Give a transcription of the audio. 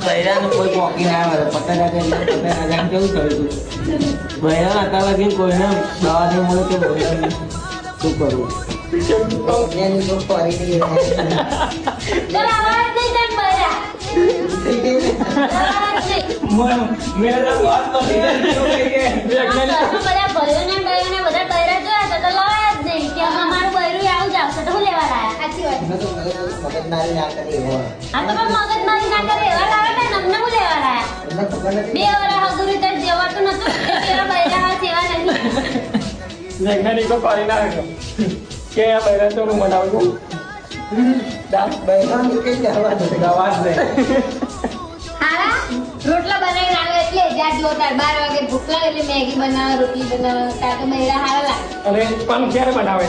બૈરાન કોઈ પોકી ના આવે પતંગ પતંગ કેવું થયું બૈરાન હતા લગી કોઈને દવા નહીં મળે કે બૈરાન શું કરવું મેં વાત કરી કે રોટલા બનાવીને આવે એટલે જ્યાં જો તાર વાગે ભૂખ લાગે એટલે મેગી બનાવે રોટલી બનાવે તાર તો બૈરા હારા લાગે અને પણ ક્યારે બનાવે?